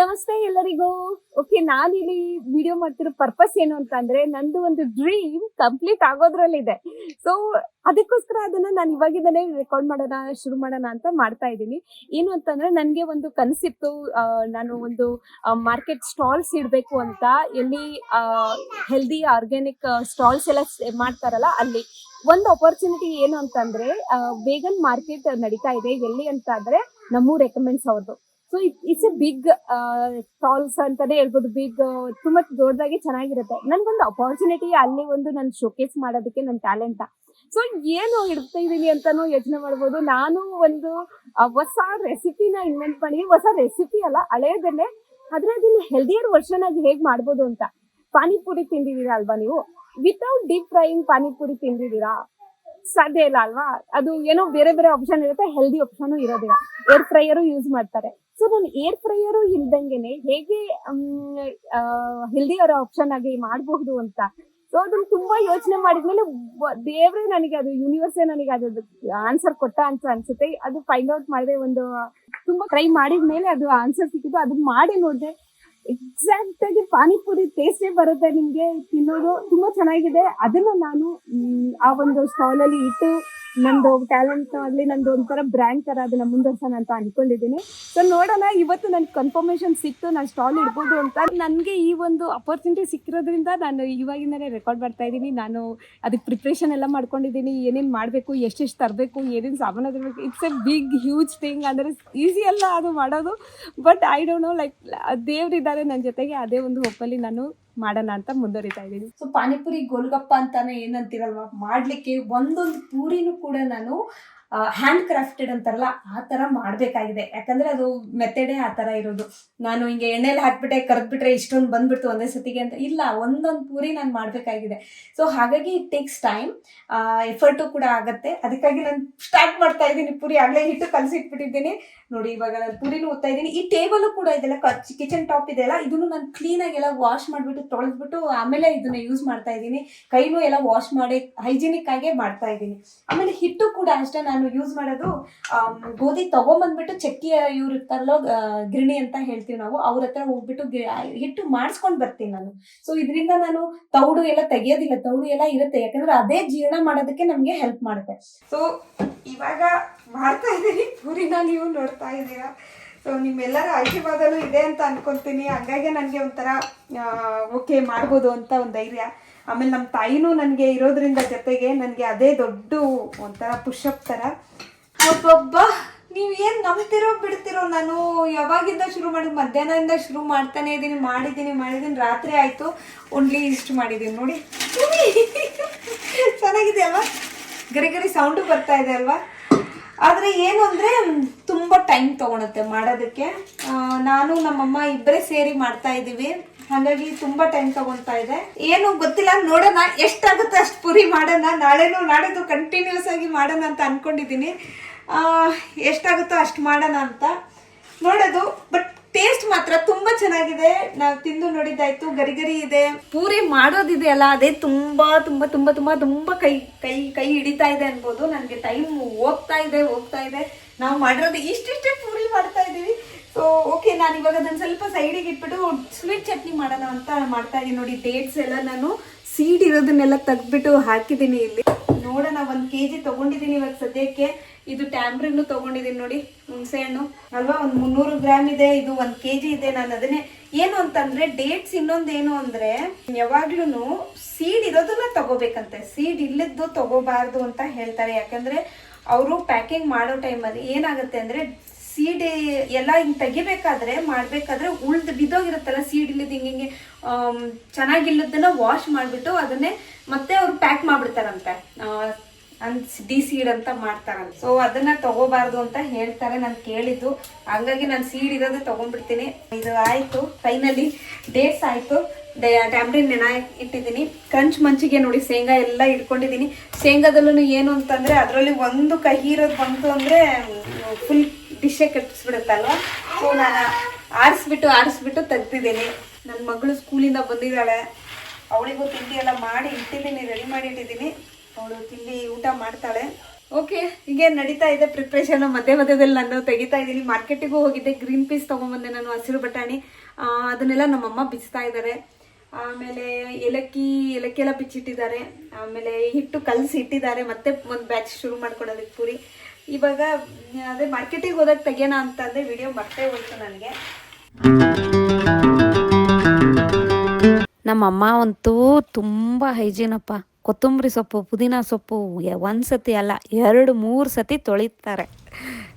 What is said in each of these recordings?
ನಮಸ್ತೆ ಎಲ್ಲರಿಗೂ. ಓಕೆ ನಾನು ಇಲ್ಲಿ ವಿಡಿಯೋ ಮಾಡ್ತಿರೋ ಪರ್ಪಸ್ ಏನು ಅಂತ ಅಂದ್ರೆ ನಂದು ಒಂದು ಡ್ರೀಮ್ ಕಂಪ್ಲೀಟ್ ಆಗೋದ್ರಲ್ಲಿದೆ. ಸೊ ಅದಕ್ಕೋಸ್ಕರ ಅದನ್ನ ನಾನು ಇವಾಗಿಂದಲೇ ರೆಕಾರ್ಡ್ ಮಾಡೋಣ, ಶುರು ಮಾಡೋಣ ಅಂತ ಮಾಡ್ತಾ ಇದ್ದೀನಿ. ಏನು ಅಂತಂದ್ರೆ ನನಗೆ ಒಂದು ಕನಸಿತ್ತು ನಾನು ಒಂದು ಮಾರ್ಕೆಟ್ ಸ್ಟಾಲ್ಸ್ ಇಡಬೇಕು ಅಂತ. ಎಲ್ಲಿ ಹೆಲ್ದಿ ಆರ್ಗ್ಯಾನಿಕ್ ಸ್ಟಾಲ್ಸ್ ಎಲ್ಲ ಮಾಡ್ತಾರಲ್ಲ ಅಲ್ಲಿ. ಒಂದು ಅಪರ್ಚುನಿಟಿ ಏನು ಅಂತಂದ್ರೆ ವೇಗನ್ ಮಾರ್ಕೆಟ್ ನಡೀತಾ ಇದೆ. ಎಲ್ಲಿ ಅಂತ ಅಂದ್ರೆ ನಮ್ಮೂರ್ ರೆಕಮೆಂಡ್ಸ್ ಅವ್ರದ್ದು. So it's a big talls ಅಂತಾನೆ ಹೇಳ್ಬೋದು. ಬಿಗ್ ತುಂಬಾ ದೊಡ್ಡದಾಗಿ ಚೆನ್ನಾಗಿರುತ್ತೆ. ನನ್ಗೊಂದು ಅಪರ್ಚುನಿಟಿ ಅಲ್ಲಿ ಒಂದು ನಾನು ಶೋಕೇಸ್ ಮಾಡೋದಕ್ಕೆ ನನ್ನ ಟ್ಯಾಲೆಂಟ್ ಸೊ ಏನು ಇಡ್ತಾ ಇದೀನಿ ಅಂತಾನು ಯೋಚನೆ ಮಾಡ್ಬೋದು. ನಾನು ಒಂದು ಹೊಸ ರೆಸಿಪಿನ ಇನ್ವೆಂಟ್ ಮಾಡಿ, ಹೊಸ ರೆಸಿಪಿ ಅಲ್ಲ ಹಳೆಯದನ್ನೇ ಆದ್ರೆ ಅದನ್ನ ಹೆಲ್ದಿಯರ್ ವರ್ಷನ್ ಆಗಿ ಹೇಗ್ ಮಾಡ್ಬೋದು ಅಂತ. ಪಾನಿಪುರಿ ತಿಂದಿದ್ದೀರಾ ಅಲ್ವಾ ನೀವು? ವಿತೌಟ್ ಡೀಪ್ ಫ್ರೈಯಿಂಗ್ ಪಾನಿಪುರಿ ತಿಂದಿದ್ದೀರಾ? ಸಾಧ್ಯ ಇಲ್ಲ ಅಲ್ವಾ? ಅದು ಏನೋ ಬೇರೆ ಬೇರೆ ಆಪ್ಷನ್ ಇರುತ್ತೆ ಹೆಲ್ದಿ ಆಪ್ಷನ್ ಇರೋದಿಲ್ಲ. ಏರ್ ಫ್ರೈಯರು ಯೂಸ್ ಮಾಡ್ತಾರೆ. ಸೊ ನಾನು ಏರ್ ಫ್ರೈಯರು ಇಲ್ದಂಗೆನೆ ಹೇಗೆ ಹೆಲ್ದಿ ಅವರ ಆಪ್ಷನ್ ಆಗಿ ಮಾಡಬಹುದು ಅಂತ. ಸೊ ಅದನ್ನ ತುಂಬಾ ಯೋಚನೆ ಮಾಡಿದ್ಮೇಲೆ ದೇವ್ರೆ ನನಗೆ ಅದು ಯೂನಿವರ್ಸೇ ನನಗೆ ಅದು ಆನ್ಸರ್ ಕೊಟ್ಟ ಅಂತ ಅನ್ಸುತ್ತೆ. ಅದು ಫೈಂಡ್ ಔಟ್ ಮಾಡಿದೆ ಒಂದು, ತುಂಬಾ ಟ್ರೈ ಮಾಡಿದ್ಮೇಲೆ ಅದು ಆನ್ಸರ್ ಸಿಕ್ಕಿದ್ದು ಅದನ್ನ ಮಾಡಿ ನೋಡಿದೆ ಎಕ್ಸಾಕ್ಟ್ ಆಗಿ ಪಾನಿಪುರಿ ಟೇಸ್ಟೇ ಬರುತ್ತೆ ನಿಮ್ಗೆ. ತಿನ್ನೋದು ತುಂಬಾ ಚೆನ್ನಾಗಿದೆ. ಅದನ್ನ ನಾನು ಆ ಒಂದು ಸ್ಟಾಲ್ ಅಲ್ಲಿ ಇಟ್ಟು ನಂದು ಟ್ಯಾಲೆಂಟ್ ಆಗ್ಲಿ, ನಂದು ಒಂಥರ ಬ್ರ್ಯಾಂಡ್ ತರ ಅದನ್ನ ಮುಂದುವರ್ಸೋಣ ಅಂತ ಅನ್ಕೊಂಡಿದ್ದೀನಿ. ಸೊ ನೋಡೋಣ, ಇವತ್ತು ನನ್ಗೆ ಕನ್ಫರ್ಮೇಶನ್ ಸಿಕ್ತು, ನಾನು ಸ್ಟಾಲ್ ಇಡ್ಬೋದು ಅಂತ. ನನಗೆ ಈ ಒಂದು ಅಪರ್ಚುನಿಟಿ ಸಿಕ್ಕಿರೋದ್ರಿಂದ ನಾನು ಇವಾಗಿಂದನೇ ರೆಕಾರ್ಡ್ ಮಾಡ್ತಾ ಇದ್ದೀನಿ. ನಾನು ಅದಕ್ಕೆ ಪ್ರಿಪ್ರೇಷನ್ ಎಲ್ಲ ಮಾಡ್ಕೊಂಡಿದ್ದೀನಿ. ಏನೇನು ಮಾಡಬೇಕು, ಎಷ್ಟೆಷ್ಟು ತರಬೇಕು, ಏನೇನು ಸಾಮಾನು ತರಬೇಕು. It's a big huge thing ಅಂದರೆ ಈಸಿ ಅಲ್ಲ ಅದು ಮಾಡೋದು. But I don't know like ದೇವ್ರಿದ್ದಾರೆ ನನ್ನ ಜೊತೆಗೆ. ಅದೇ ಒಂದು ಹೊಪ್ಪಲ್ಲಿ ನಾನು ಮಾಡೋಣ ಅಂತ ಮುಂದುವರಿತಾ ಇದ್ದೀನಿ. ಸೊ ಪಾನಿಪುರಿ ಗೋಲ್ಗಪ್ಪ ಅಂತಾನೆ ಏನಂತೀರಲ್ವಾ? ಮಾಡ್ಲಿಕ್ಕೆ ಒಂದೊಂದು ಪೂರಿನೂ ಕೂಡ ನಾನು ಹ್ಯಾಂಡ್ ಕ್ರಾಫ್ಟೆಡ್ ಅಂತಾರಲ್ಲ, ಆ ತರ ಮಾಡ್ಬೇಕಾಗಿದೆ. ಯಾಕಂದ್ರೆ ಅದು ಮೆಥಡೇ ಆ ತರ ಇರೋದು. ನಾನು ಹಿಂಗೆ ಎಣ್ಣೆಲಿ ಹಾಕ್ಬಿಟ್ಟೆ, ಕರೆದ್ಬಿಟ್ರೆ ಇಷ್ಟೊಂದು ಬಂದ್ಬಿಡ್ತು ಒಂದೇ ಸತಿಗೆ ಅಂತ. ಇಲ್ಲ, ಒಂದೊಂದು ಪೂರಿ ನಾನು ಮಾಡ್ಬೇಕಾಗಿದೆ. ಸೊ ಹಾಗಾಗಿ ಇಟ್ ಟೇಕ್ಸ್ ಟೈಮ್ ಎಫರ್ಟು ಕೂಡ ಆಗುತ್ತೆ. ಅದಕ್ಕಾಗಿ ನಾನು ಸ್ಟಾರ್ಟ್ ಮಾಡ್ತಾ ಇದ್ದೀನಿ ಪೂರಿ. ಆಗ್ಲೇ ಹಿಟ್ಟು ಕಲಸಿಟ್ಬಿಟ್ಟಿದ್ದೀನಿ. ನೋಡಿ, ಇವಾಗ ನಾನು ಪೂರಿನೂ ಓದ್ತಾ ಇದ್ದೀನಿ. ಈ ಟೇಬಲ್ ಕೂಡ ಇದೆಲ್ಲ ಕಿಚನ್ ಟಾಪ್ ಇದೆಲ್ಲ ಇದನ್ನು ನಾನು ಕ್ಲೀನಾಗಿ ಎಲ್ಲ ವಾಶ್ ಮಾಡಿಬಿಟ್ಟು ತೊಳೆದ್ಬಿಟ್ಟು ಆಮೇಲೆ ಇದನ್ನ ಯೂಸ್ ಮಾಡ್ತಾ ಇದ್ದೀನಿ. ಕೈನೂ ಎಲ್ಲ ವಾಶ್ ಮಾಡಿ ಹೈಜಿನಿಕ್ ಆಗೇ ಮಾಡ್ತಾ ಇದ್ದೀನಿ. ಆಮೇಲೆ ಹಿಟ್ಟು ಕೂಡ ಅಷ್ಟೇ, ನಾನು ಯೂಸ್ ಮಾಡೋದು ಗೋಧಿ ತಗೊಂಬಂದ್ಬಿಟ್ಟು ಚಕ್ಕಿ ಇವ್ರು ಇರ್ತಾರಲ್ಲೋ ಗಿರಣಿ ಅಂತ ಹೇಳ್ತೀವಿ ನಾವು, ಅವ್ರ ಹತ್ರ ಹೋಗ್ಬಿಟ್ಟು ಹಿಟ್ಟು ಮಾಡಿಸ್ಕೊಂಡು ಬರ್ತೀನಿ ನಾನು. ಸೊ ಇದರಿಂದ ನಾನು ತೌಡು ಎಲ್ಲ ತೆಗಿಯೋದಿಲ್ಲ, ತೌಡು ಎಲ್ಲ ಇರುತ್ತೆ, ಯಾಕಂದ್ರೆ ಅದೇ ಜೀರ್ಣ ಮಾಡೋದಕ್ಕೆ ನಮಗೆ ಹೆಲ್ಪ್ ಮಾಡುತ್ತೆ. ಸೊ ಇವಾಗ ಮಾಡ್ತಾ ಇದ್ದೀನಿ, ಪೂರಿನ ನೀವು ನೋಡ್ತಾ ಇದ್ದೀರಾ. ಸೊ ನಿಮ್ಮೆಲ್ಲರ ಆಶೀರ್ವಾದನೂ ಇದೆ ಅಂತ ಅನ್ಕೊಂತೀನಿ. ಹಂಗಾಗಿ ನನಗೆ ಒಂಥರ ಓಕೆ ಮಾಡ್ಬೋದು ಅಂತ ಒಂದು ಧೈರ್ಯ. ಆಮೇಲೆ ನಮ್ಮ ತಾಯಿನೂ ನನಗೆ ಇರೋದ್ರಿಂದ ಜೊತೆಗೆ ನನಗೆ ಅದೇ ದೊಡ್ಡ ಒಂಥರ ಪುಷಪ್ ಥರ ನೀವು ಏನು ನಂಬ್ತಿರೋ ಬಿಡ್ತಿರೋ, ನಾನು ಯಾವಾಗಿಂದ ಶುರು ಮಾಡಿದ್, ಮಧ್ಯಾಹ್ನದಿಂದ ಶುರು ಮಾಡ್ತಾನೆ ಇದ್ದೀನಿ ಮಾಡಿದ್ದೀನಿ ಮಾಡಿದ್ದೀನಿ ರಾತ್ರಿ ಆಯಿತು ಓನ್ಲಿ ಇಷ್ಟು ಮಾಡಿದ್ದೀನಿ ನೋಡಿ. ಚೆನ್ನಾಗಿದೆ ಅಲ್ವಾ? ಗರಿ ಗರಿ ಸೌಂಡು ಬರ್ತಾ ಇದೆ ಅಲ್ವಾ? ಆದರೆ ಏನು ಅಂದರೆ, ತುಂಬ ಟೈಮ್ ತೊಗೊಳುತ್ತೆ ಮಾಡೋದಕ್ಕೆ. ನಾನು ನಮ್ಮಮ್ಮ ಇಬ್ಬರೇ ಸೇರಿ ಮಾಡ್ತಾ ಇದ್ದೀವಿ ಹಾಗಾಗಿ ತುಂಬಾ ಟೈಮ್ ತಗೊಳ್ತಾ ಇದೆ. ಏನು ಗೊತ್ತಿಲ್ಲ, ನೋಡೋಣ, ಎಷ್ಟಾಗುತ್ತೆ ಅಷ್ಟು ಪುರಿ ಮಾಡೋಣ, ನಾಳೆನೂ ನಾಳೆದು ಕಂಟಿನ್ಯೂಸ್ ಆಗಿ ಮಾಡೋಣ ಅಂತ ಅನ್ಕೊಂಡಿದ್ದೀನಿ. ಎಷ್ಟಾಗುತ್ತೋ ಅಷ್ಟು ಮಾಡೋಣ ಅಂತ. ನೋಡೋದು ಬಟ್ ಟೇಸ್ಟ್ ಮಾತ್ರ ತುಂಬಾ ಚೆನ್ನಾಗಿದೆ. ನಾವು ತಿಂದು ನೋಡಿದ್ದಾಯ್ತು, ಗರಿ ಗರಿ ಇದೆ. ಪೂರಿ ಮಾಡೋದಿದೆ ಅಲ್ಲ, ಅದೇ ತುಂಬಾ ತುಂಬಾ ತುಂಬಾ ತುಂಬಾ ತುಂಬಾ ಕೈ ಕೈ ಕೈ ಹಿಡಿತಾ ಇದೆ ಅನ್ಬೋದು. ನನಗೆ ಟೈಮ್ ಹೋಗ್ತಾ ಇದೆ ಹೋಗ್ತಾ ಇದೆ. ನಾವು ಮಾಡಿರೋದು ಇಷ್ಟಿಷ್ಟೇ ಪೂರಿ ಮಾಡ್ತಾ ಇದೀವಿ. ಸೊ ಓಕೆ ನಾನು ಇವಾಗ ಅದನ್ನ ಸ್ವಲ್ಪ ಸೈಡಿಗೆ ಇಟ್ಬಿಟ್ಟು ಸ್ವೀಟ್ ಚಟ್ನಿ ಮಾಡೋಣ ಅಂತ ಮಾಡ್ತಾ ಇದ್ದೀನಿ ನೋಡಿ ಡೇಟ್ಸ್ ಎಲ್ಲ ನಾನು ಸೀಡ್ ಇರೋದನ್ನೆಲ್ಲ ತೆಗ್ದ್ಬಿಟ್ಟು ಹಾಕಿದ್ದೀನಿ ಇಲ್ಲಿ. ನೋಡೋಣ, ಒಂದು ಕೆ ಜಿ ತೊಗೊಂಡಿದ್ದೀನಿ ಇವಾಗ ಸದ್ಯಕ್ಕೆ. ಇದು ಟ್ಯಾಮ್ರಿನ್ನು ತೊಗೊಂಡಿದ್ದೀನಿ ನೋಡಿ, ಹುಣಸೆ ಹಣ್ಣು. ಅಲ್ವಾ, ಒಂದು ಮುನ್ನೂರು ಗ್ರಾಮ್ ಇದೆ, ಇದು ಒಂದು ಕೆ ಜಿ ಇದೆ. ನಾನು ಅದನ್ನೇ ಏನು ಅಂತಂದ್ರೆ ಡೇಟ್ಸ್ ಇನ್ನೊಂದೇನು ಅಂದ್ರೆ ಯಾವಾಗ್ಲೂ ಸೀಡ್ ಇರೋದನ್ನ ತಗೋಬೇಕಂತೆ. ಸೀಡ್ ಇಲ್ಲದ್ದು ತಗೋಬಾರ್ದು ಅಂತ ಹೇಳ್ತಾರೆ. ಯಾಕಂದ್ರೆ, ಅವರು ಪ್ಯಾಕಿಂಗ್ ಮಾಡೋ ಟೈಮಲ್ಲಿ ಏನಾಗುತ್ತೆ ಅಂದ್ರೆ ಸೀಡ್ ಎಲ್ಲ ಹಿಂಗೆ ತೆಗಿಬೇಕಾದ್ರೆ, ಮಾಡಬೇಕಾದ್ರೆ ಉಳ್ದು ಬಿದ್ದೋಗಿರುತ್ತಲ್ಲ ಸೀಡ್ ಇಲ್ಲದ ಹಿಂಗೆ ಹಿಂಗೆ ಚೆನ್ನಾಗಿಲ್ಲದನ್ನ ವಾಶ್ ಮಾಡಿಬಿಟ್ಟು ಅದನ್ನೇ ಮತ್ತೆ ಅವ್ರು ಪ್ಯಾಕ್ ಮಾಡ್ಬಿಡ್ತಾರಂತೆ. ಡಿ ಸೀಡ್ ಅಂತ ಮಾಡ್ತಾರಂತೆ. ಸೊ ಅದನ್ನ ತಗೋಬಾರ್ದು ಅಂತ ಹೇಳ್ತಾರೆ, ನಾನು ಕೇಳಿದ್ದು. ಹಂಗಾಗಿ ನಾನು ಸೀಡ್ ಇರೋದೇ ತಗೊಂಡ್ಬಿಡ್ತೀನಿ. ಇದು ಆಯ್ತು ಫೈನಲಿ ಡೇಟ್ಸ್ ಆಯ್ತು. ಟ್ಯಾಬ್ಲಿನ್ ನೆನ ಇಟ್ಟಿದ್ದೀನಿ. ಕ್ರಂಚ್ ಮಂಚಿಗೆ ನೋಡಿ, ಶೇಂಗಾ ಎಲ್ಲ ಇಟ್ಕೊಂಡಿದ್ದೀನಿ. ಶೇಂಗಾದಲ್ಲೂ ಏನು ಅಂತಂದ್ರೆ, ಅದರಲ್ಲಿ ಒಂದು ಕಹಿ ಇರೋದು ಬಂತು ಅಂದ್ರೆ ಫುಲ್ ಡಿಶೇ ಕಟ್ಟಿಸ್ಬಿಡುತ್ತಲ್ವ? ಸೊ ನಾನು ಆರಿಸ್ಬಿಟ್ಟು ಆರಿಸ್ಬಿಟ್ಟು ತೆಗ್ದಿದ್ದೀನಿ. ನನ್ನ ಮಗಳು ಸ್ಕೂಲಿಂದ ಬಂದಿದ್ದಾಳೆ. ಅವಳಿಗೂ ತಿಂಡಿ ಎಲ್ಲ ಮಾಡಿ ಇಟ್ಟಿದ್ದೀನಿ ರೆಡಿ ಮಾಡಿ ಇಟ್ಟಿದ್ದೀನಿ. ಅವಳು ತಿಂಡಿ ಊಟ ಮಾಡ್ತಾಳೆ. ಓಕೆ ಹೀಗೆ ನಡೀತಾ ಇದೆ ಪ್ರಿಪ್ರೇಷನ್ ಮಧ್ಯ ಮಧ್ಯದಲ್ಲಿ ನಾನು ತೆಗಿತಾ ಇದ್ದೀನಿ. ಮಾರ್ಕೆಟಿಗೂ ಹೋಗಿದ್ದೆ ಗ್ರೀನ್ ಪೀಸ್ ತೊಗೊಂಬಂದೆ ನಾನು ಹಸಿರು ಬಟಾಣಿ. ಅದನ್ನೆಲ್ಲ ನಮ್ಮಮ್ಮ ಬಿಸ್ತಾ ಇದ್ದಾರೆ. ಆಮೇಲೆ ಏಲಕ್ಕಿ ಏಲಕ್ಕಿ ಎಲ್ಲ ಬಿಚ್ಚಿಟ್ಟಿದ್ದಾರೆ. ಆಮೇಲೆ ಹಿಟ್ಟು ಕಲಸಿ ಇಟ್ಟಿದ್ದಾರೆ ಮತ್ತೆ ಒಂದು ಬ್ಯಾಚ್ ಶುರು ಮಾಡ್ಕೊಡೋದಕ್ಕೆ ಪೂರಿ. ಇವಾಗ, ಅದೇ ಮಾರ್ಕೆಟಿಗೆ ಹೋದಾಗ ತೆಗಿಯೋಣ ಅಂತಂದೆ ವಿಡಿಯೋ ಮರ್ತೇ ಹೋಯ್ತು ನನಗೆ. ನಮ್ಮಮ್ಮ ಅಂತೂ ತುಂಬ ಅಪ್ಪ. ಕೊತ್ತಂಬರಿ ಸೊಪ್ಪು, ಪುದೀನ ಸೊಪ್ಪು ಒಂದ್ ಸತಿ ಅಲ್ಲ, ಎರಡು, ಮೂರು ಸತಿ ತೊಳಿತಾರೆ.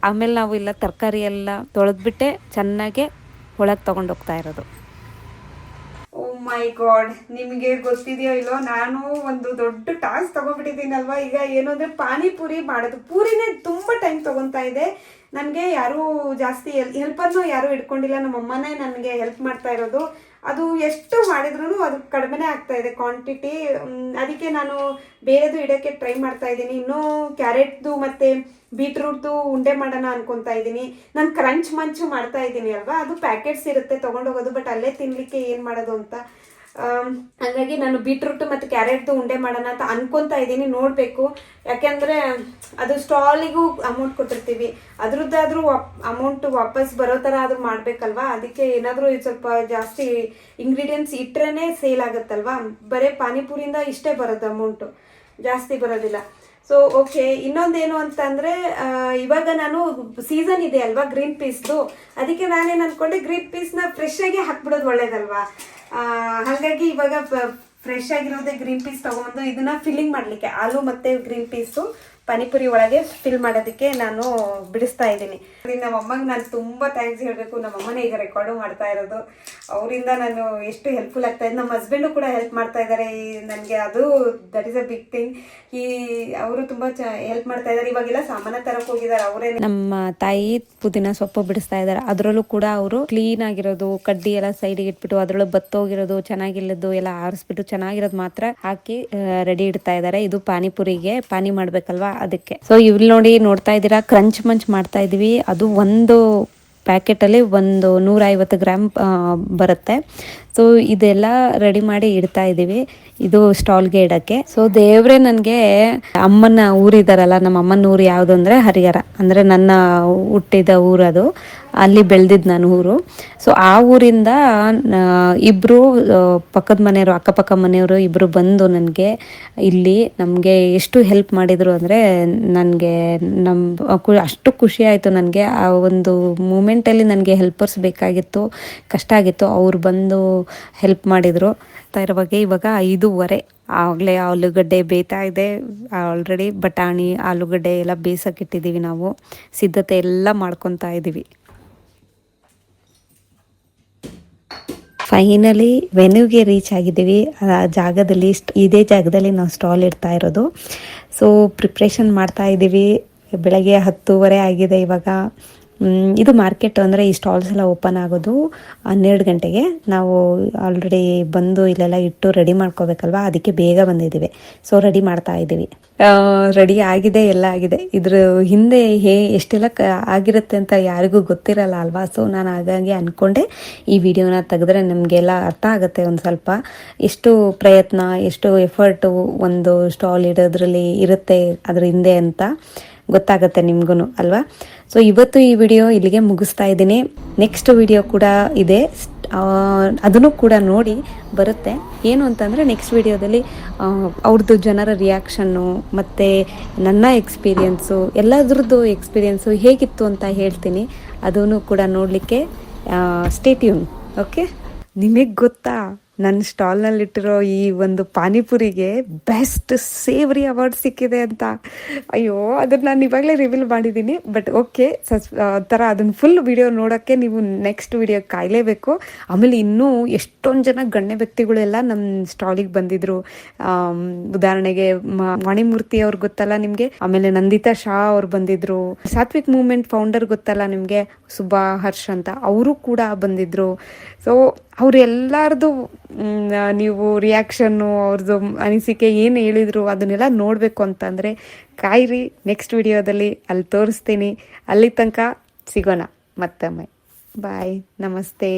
ಆಮೇಲೆ ನಾವು ಇಲ್ಲ ತರಕಾರಿ ಎಲ್ಲ ತೊಳೆದ್ಬಿಟ್ಟೆ ಚೆನ್ನಾಗೆ ಒಳಗೆ ತಗೊಂಡೋಗ್ತಾ ಇರೋದು. ಮೈ ಗಾಡ್, ನಿಮಗೆ ಗೊತ್ತಿದೆಯೋ ಇಲ್ಲೋ, ನಾನು ಒಂದು ದೊಡ್ಡ ಟಾಸ್ಕ್ ತಗೊಂಡ್ಬಿಟ್ಟಿದ್ದೀನಲ್ವಾ? ಈಗ ಏನು ಅಂದರೆ ಪಾನಿಪುರಿ ಮಾಡೋದು. ಪೂರಿನೇ ತುಂಬಾ ಟೈಮ್ ತಗೊಂತಾ ಇದೆ. ನನಗೆ ಯಾರೂ ಜಾಸ್ತಿ ಹೆಲ್ಪರ್ನು ಯಾರೂ ಇಟ್ಕೊಂಡಿಲ್ಲ ನಮ್ಮ ಅಮ್ಮನೇ ನನಗೆ ಹೆಲ್ಪ್ ಮಾಡ್ತಾ ಇರೋದು. ಅದು ಎಷ್ಟು ಮಾಡಿದ್ರು ಅದು ಕಡಿಮೆನೇ ಆಗ್ತಾ ಇದೆ ಕ್ವಾಂಟಿಟಿ ಅದಕ್ಕೆ ನಾನು ಬೇರೆದು ಇಡೋಕ್ಕೆ ಟ್ರೈ ಮಾಡ್ತಾ ಇದ್ದೀನಿ. ಇನ್ನೂ ಕ್ಯಾರೆಟ್ದು ಮತ್ತೆ ಬೀಟ್ರೂಟ್ದು ಉಂಡೆ ಮಾಡೋಣ ಅನ್ಕೊತಾ ಇದ್ದೀನಿ. ನಾನು ಕ್ರಂಚ್ ಮಂಚು ಮಾಡ್ತಾ ಇದ್ದೀನಿ ಅಲ್ವಾ? ಅದು ಪ್ಯಾಕೆಟ್ಸ್ ಇರುತ್ತೆ, ತೊಗೊಂಡೋಗೋದು ಬಟ್ ಅಲ್ಲೇ ತಿನ್ಲಿಕ್ಕೆ ಏನು ಮಾಡೋದು ಅಂತ. ಹಾಗಾಗಿ ನಾನು ಬೀಟ್ರೂಟ್ ಮತ್ತು ಕ್ಯಾರೆಟ್ದು ಉಂಡೆ ಮಾಡೋಣ ಅಂತ ಅನ್ಕೊಂತಾ ಇದ್ದೀನಿ, ನೋಡಬೇಕು. ಯಾಕೆಂದರೆ ಅದು ಸ್ಟಾಲಿಗೂ ಅಮೌಂಟ್ ಕೊಟ್ಟಿರ್ತೀವಿ. ಅದ್ರದ್ದಾದ್ರೂ ಅಮೌಂಟ್ ವಾಪಸ್ ಬರೋ ಥರ ಆದರೂ ಮಾಡಬೇಕಲ್ವಾ? ಅದಕ್ಕೆ ಏನಾದರೂ ಸ್ವಲ್ಪ ಜಾಸ್ತಿ ಇಂಗ್ರೀಡಿಯೆಂಟ್ಸ್ ಇಟ್ಟರೆ ಸೇಲ್ ಆಗುತ್ತಲ್ವಾ? ಬರೇ ಪಾನಿಪುರಿಯಿಂದ ಇಷ್ಟೇ ಬರೋದು ಅಮೌಂಟು ಜಾಸ್ತಿ ಬರೋದಿಲ್ಲ. ಸೊ ಓಕೆ ಇನ್ನೊಂದೇನು ಅಂತಂದ್ರೆ ಇವಾಗ ನಾನು ಸೀಸನ್ ಇದೆ ಅಲ್ವಾ ಗ್ರೀನ್ ಪೀಸ್ದು ಅದಕ್ಕೆ ನಾನೇನು ಅನ್ಕೊಂಡೆ ಗ್ರೀನ್ ಪೀಸ್ನ ಫ್ರೆಶ್ ಆಗಿ ಹಾಕ್ಬಿಡೋದು ಒಳ್ಳೇದಲ್ವಾ? ಹಾಗಾಗಿ ಇವಾಗ ಫ್ರೆಶ್ ಆಗಿರೋದೇ ಗ್ರೀನ್ ಪೀಸ್ ತಗೊಂಡು ಇದನ್ನ ಫಿಲ್ಲಿಂಗ್ ಮಾಡ್ಲಿಕ್ಕೆ, ಆಲೂ ಮತ್ತೆ ಗ್ರೀನ್ ಪೀಸು ಪಾನಿಪುರಿ ಒಳಗೆ ಫಿಲ್ ಮಾಡೋದಕ್ಕೆ ನಾನು ಬಿಡಿಸ್ತಾ ಇದ್ದೀನಿ. ನಮ್ಮ ಅಮ್ಮಗೆ ನಾನು ತುಂಬ ಥ್ಯಾಂಕ್ಸ್ ಹೇಳಬೇಕು. ನಮ್ಮ ಅಮ್ಮನೇ ಈಗ ರೆಕಾರ್ಡು ಮಾಡ್ತಾ ಇರೋದು. ಅವರಿಂದ ನಾನು ಎಷ್ಟು ಹೆಲ್ಪ್ಫುಲ್ ಆಗ್ತಾ ಇದೆ ನಮ್ಮ ಹಸ್ಬೆಂಡು ಕೂಡ ಹೆಲ್ಪ್ ಮಾಡ್ತಾ ಇದ್ದಾರೆ ಈ ನನಗೆ ಅದು that is a big thing ಈ ಅವರು ತುಂಬ ಚ ಹೆಲ್ಪ್ ಮಾಡ್ತಾ ಇದ್ದಾರೆ ಇವಾಗೆಲ್ಲ ಸಾಮಾನ್ಯ ತರಕ್ಕೆ ಹೋಗಿದ್ದಾರೆ ಅವರೇ. ನಮ್ಮ ತಾಯಿ ಪುದೀನ ಸೊಪ್ಪು ಬಿಡಿಸ್ತಾ ಇದ್ದಾರೆ ಅದರಲ್ಲೂ ಕೂಡ ಅವರು ಕ್ಲೀನ್ ಆಗಿರೋದು ಕಡ್ಡಿ ಎಲ್ಲ ಸೈಡಿಗೆ ಇಟ್ಬಿಟ್ಟು ಅದರೊಳಗೆ ಬತ್ತೋಗಿರೋದು ಚೆನ್ನಾಗಿಲ್ಲದ್ದು ಎಲ್ಲ ಆರಿಸ್ಬಿಟ್ಟು ಚೆನ್ನಾಗಿರೋದು ಮಾತ್ರ ಹಾಕಿ ರೆಡಿ ಇಡ್ತಾ ಇದ್ದಾರೆ ಇದು ಪಾನಿಪುರಿಗೆ ಪಾನಿ ಮಾಡ್ಬೇಕಲ್ವಾ? ಅದಕ್ಕೆ. ಸೊ ಇಲ್ಲಿ ನೋಡಿ ನೋಡ್ತಾ ಇದ್ದೀರಾ ಕ್ರಂಚ್ ಮಂಚ್ ಮಾಡ್ತಾ ಇದೀವಿ ಅದು ಒಂದು ಪ್ಯಾಕೆಟಲ್ಲಿ ಒಂದು ನೂರೈವತ್ತು ಗ್ರಾಮ್ ಬರುತ್ತೆ. ಸೊ ಇದೆಲ್ಲ ರೆಡಿ ಮಾಡಿ ಇಡ್ತಾ ಇದ್ದೀವಿ. ಇದು ಸ್ಟಾಲ್ಗೆ ಇಡಕ್ಕೆ. ಸೊ ದೇವ್ರೆ ನನಗೆ ಅಮ್ಮನ ಊರಿದಾರಲ್ಲ ನಮ್ಮ ಅಮ್ಮನ ಊರು ಯಾವುದು ಅಂದರೆ ಹರಿಹರ. ಅಂದರೆ ನನ್ನ ಹುಟ್ಟಿದ ಊರದು ಅಲ್ಲಿ ಬೆಳೆದಿದ್ದು ನಾನು ಊರು. ಸೊ ಆ ಊರಿಂದ ಇಬ್ರು ಪಕ್ಕದ ಮನೆಯವರು, ಅಕ್ಕಪಕ್ಕ ಮನೆಯವರು ಇಬ್ರು ಬಂದು ನನಗೆ ಇಲ್ಲಿ ನಮಗೆ ಎಷ್ಟು ಹೆಲ್ಪ್ ಮಾಡಿದರು ಅಂದರೆ ನನಗೆ ನಮ್ಮ ಅಷ್ಟು ಖುಷಿ ಆಯ್ತು ನನಗೆ. ಆ ಒಂದು ಮೂಮೆಂಟಲ್ಲಿ ನನಗೆ ಹೆಲ್ಪರ್ಸ್ ಬೇಕಾಗಿತ್ತು, ಕಷ್ಟ ಆಗಿತ್ತು. ಅವ್ರು ಬಂದು ಹೆಲ್ಪ್ ಮಾಡಿದರು. ಇರುವಾಗ ಇವಾಗ ಐದೂವರೆ. ಆಗಲೇ ಆಲೂಗಡ್ಡೆ ಬೇಯ್ತಾ ಇದೆ. ಆಲ್ರೆಡಿ ಬಟಾಣಿ, ಆಲೂಗಡ್ಡೆ ಎಲ್ಲ ಬೇಯಿಸೋಕ್ಕಿಟ್ಟಿದ್ದೀವಿ ನಾವು. ಸಿದ್ಧತೆ ಎಲ್ಲ ಮಾಡ್ಕೊತಾ ಇದ್ದೀವಿ. ಫೈನಲಿ ವೆನ್ಯೂಗೆ ರೀಚ್ ಆಗಿದ್ದೀವಿ. ಆ ಜಾಗದಲ್ಲಿ ಇದೇ ಜಾಗದಲ್ಲಿ ನಾವು ಸ್ಟಾಲ್ ಇಡ್ತಾ ಇರೋದು. ಸೊ ಪ್ರಿಪ್ರೇಷನ್ ಮಾಡ್ತಾ ಇದ್ದೀವಿ. ಬೆಳಗ್ಗೆ ಹತ್ತೂವರೆ ಆಗಿದೆ ಇವಾಗ. ಇದು ಮಾರ್ಕೆಟ್ ಅಂದರೆ ಈ ಸ್ಟಾಲ್ಸ್ ಎಲ್ಲ ಓಪನ್ ಆಗೋದು ಹನ್ನೆರಡು ಗಂಟೆಗೆ. ನಾವು ಆಲ್ರೆಡಿ ಬಂದು ಇಲ್ಲೆಲ್ಲ ಇಟ್ಟು ರೆಡಿ ಮಾಡ್ಕೋಬೇಕಲ್ವಾ? ಅದಕ್ಕೆ ಬೇಗ ಬಂದಿದ್ದೀವಿ. ಸೊ ರೆಡಿ ಮಾಡ್ತಾ ಇದ್ದೀವಿ. ರೆಡಿ ಆಗಿದೆ, ಎಲ್ಲ ಆಗಿದೆ. ಇದ್ರ ಹಿಂದೆ ಹೇ, ಎಷ್ಟೆಲ್ಲ ಆಗಿರುತ್ತೆ ಅಂತ ಯಾರಿಗೂ ಗೊತ್ತಿರಲ್ಲ ಅಲ್ವಾ? ಸೊ ನಾನು ಹಾಗಾಗಿ ಅಂದ್ಕೊಂಡೆ ಈ ವಿಡಿಯೋನ ತೆಗೆದ್ರೆ ನಮಗೆಲ್ಲ ಅರ್ಥ ಆಗುತ್ತೆ ಒಂದು ಸ್ವಲ್ಪ. ಎಷ್ಟು ಪ್ರಯತ್ನ, ಎಷ್ಟು ಎಫರ್ಟು ಒಂದು ಸ್ಟಾಲ್ ಇಡೋದ್ರಲ್ಲಿ ಇರುತ್ತೆ ಅದ್ರ ಹಿಂದೆ ಅಂತ ಗೊತ್ತಾಗುತ್ತೆ ನಿಮ್ಗೂ ಅಲ್ವಾ? ಸೊ ಇವತ್ತು ಈ ವಿಡಿಯೋ ಇಲ್ಲಿಗೆ ಮುಗಿಸ್ತಾ ಇದ್ದೀನಿ. ನೆಕ್ಸ್ಟ್ ವಿಡಿಯೋ ಕೂಡ ಇದೆ. ಅದನ್ನು ಕೂಡ ನೋಡಿ ಬರುತ್ತೆ. ಏನು ಅಂತಂದರೆ ನೆಕ್ಸ್ಟ್ ವಿಡಿಯೋದಲ್ಲಿ ಅವ್ರದ್ದು ಜನರ ರಿಯಾಕ್ಷನ್ನು ಮತ್ತು ನನ್ನ ಎಕ್ಸ್ಪೀರಿಯನ್ಸು ಎಲ್ಲದ್ರದ್ದು ಎಕ್ಸ್ಪೀರಿಯನ್ಸು ಹೇಗಿತ್ತು ಅಂತ ಹೇಳ್ತೀನಿ. ಅದನ್ನು ಕೂಡ ನೋಡಲಿಕ್ಕೆ ಸ್ಟೇಟ್ಯೂನ್ ಓಕೆ ನಿಮಗೆ ಗೊತ್ತಾ? ನನ್ನ ಸ್ಟಾಲ್ನಲ್ಲಿಟ್ಟಿರೋ ಈ ಒಂದು ಪಾನಿಪುರಿಗೆ ಬೆಸ್ಟ್ ಸೇವ್ರಿ ಅವಾರ್ಡ್ ಸಿಕ್ಕಿದೆ ಅಂತ. ಅಯ್ಯೋ, ಅದನ್ನ ನಾನು ಇವಾಗಲೇ ರಿವೀಲ್ ಮಾಡಿದ್ದೀನಿ ಬಟ್ ಓಕೆ ಸಸ್ ಥರ ಅದನ್ನ ಫುಲ್ ವಿಡಿಯೋ ನೋಡೋಕ್ಕೆ ನೀವು ನೆಕ್ಸ್ಟ್ ವಿಡಿಯೋ ಕಾಯಲೇಬೇಕು. ಆಮೇಲೆ ಇನ್ನೂ ಎಷ್ಟೊಂದು ಜನ ಗಣ್ಯ ವ್ಯಕ್ತಿಗಳೆಲ್ಲ ನಮ್ಮ ಸ್ಟಾಲಿಗೆ ಬಂದಿದ್ರು. ಉದಾಹರಣೆಗೆ ವಾಣಿಮೂರ್ತಿ ಅವ್ರು ಗೊತ್ತಲ್ಲ ನಿಮಗೆ? ಆಮೇಲೆ ನಂದಿತಾ ಶಾ ಅವ್ರು ಬಂದಿದ್ರು. ಸಾತ್ವಿಕ್ ಮೂವ್ಮೆಂಟ್ ಫೌಂಡರ್ ಗೊತ್ತಲ್ಲ ನಿಮಗೆ? ಸುಭಾ ಹರ್ಷ್ ಅಂತ, ಅವರು ಕೂಡ ಬಂದಿದ್ರು. ಸೊ ಅವ್ರೆಲ್ಲಾರ್ದು ನೀವು ರಿಯಾಕ್ಷನ್ನು ಅವ್ರದ್ದು ಅನಿಸಿಕೆ ಏನು ಹೇಳಿದ್ರು ಅದನ್ನೆಲ್ಲ ನೋಡಬೇಕು ಅಂತಂದರೆ ಕಾಯಿರಿ ನೆಕ್ಸ್ಟ್ ವಿಡಿಯೋದಲ್ಲಿ ಅಲ್ಲಿ ತೋರಿಸ್ತೀನಿ. ಅಲ್ಲಿ ತನಕ ಸಿಗೋಣ ಮತ್ತೊಮ್ಮೆ. ಬಾಯ್ ನಮಸ್ತೆ.